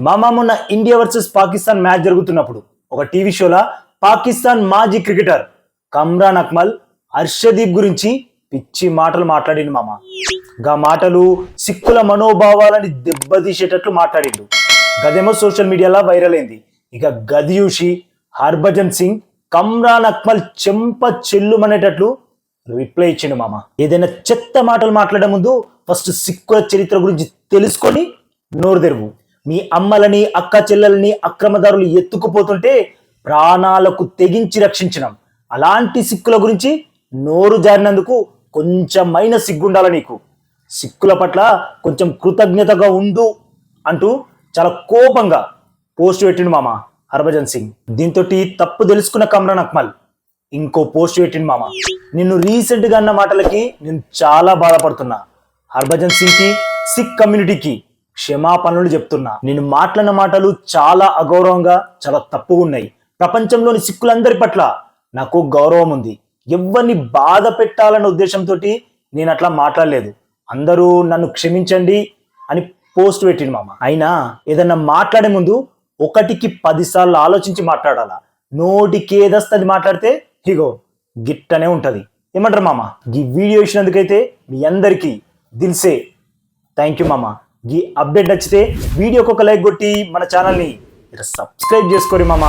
మామ మొన్న India versus Pakistan match జరుగుతున్నప్పుడు ఒక టీవీ షోలో పాకిస్తాన్ మాజీ క్రికెటర్ కమ్రాన్ అక్మల్ హర్షదీప్ గురించి పిచ్చి మాటలు మాట్లాడిండు మామ. గా మాటలు సిక్కుల మనోభావాలని దెబ్బతీసేటట్లు మాట్లాడిండు. గదేమో సోషల్ మీడియాలో వైరల్ అయింది. ఇక గది చూసి హర్భజన్ సింగ్ కమ్రాన్ అక్మల్ చెంప చెల్లుమనేటట్లు రిప్లై ఇచ్చిండు మామ. ఏదైనా చెత్త మాటలు మాట్లాడే ముందు ఫస్ట్ సిక్కుల చరిత్ర గురించి తెలుసుకొని నోరు తెరువు. మీ అమ్మలని అక్క చెల్లెలని అక్రమదారులు ఎత్తుకుపోతుంటే ప్రాణాలకు తెగించి రక్షించినాం అలాంటి సిక్కుల గురించి నోరు జారినందుకు కొంచెమైన సిగ్గుండాల నీకు? సిక్కుల పట్ల కొంచెం కృతజ్ఞతగా ఉండు అంటూ చాలా కోపంగా పోస్ట్ పెట్టిండు మామ హర్భజన్ సింగ్. దీంతో తప్పు తెలుసుకున్న కమ్రాన్ అక్మల్ ఇంకో పోస్ట్ పెట్టిండు మామ. నిన్ను రీసెంట్గా అన్న మాటలకి నేను చాలా బాధపడుతున్నా. హర్భజన్ సింగ్కి సిక్ కమ్యూనిటీకి క్షమాపణలు చెప్తున్నా. నేను మాట్లాడిన మాటలు చాలా అగౌరవంగా చాలా తప్పుగా ఉన్నాయి ప్రపంచంలోని సిక్కులందరి పట్ల నాకు గౌరవం ఉంది. ఎవరిని బాధ పెట్టాలన్న ఉద్దేశంతో నేను అట్లా మాట్లాడలేదు. అందరూ నన్ను క్షమించండి అని పోస్ట్ పెట్టింది మామ. అయినా ఏదన్నా మాట్లాడే ముందు ఒకటికి పదిసార్లు ఆలోచించి మాట్లాడాలా? నోటికేదస్తుంది మాట్లాడితే ఇగో గిట్టనే ఉంటుంది. ఏమంటారు మామ? ఈ వీడియో ఇచ్చినందుకైతే మీ అందరికీ దిల్సే. థ్యాంక్ యూ మామ. ఈ అప్డేట్ నచ్చితే వీడియోకి ఒక లైక్ కొట్టి మన ఛానల్ని సబ్స్క్రైబ్ చేసుకోరి మామ.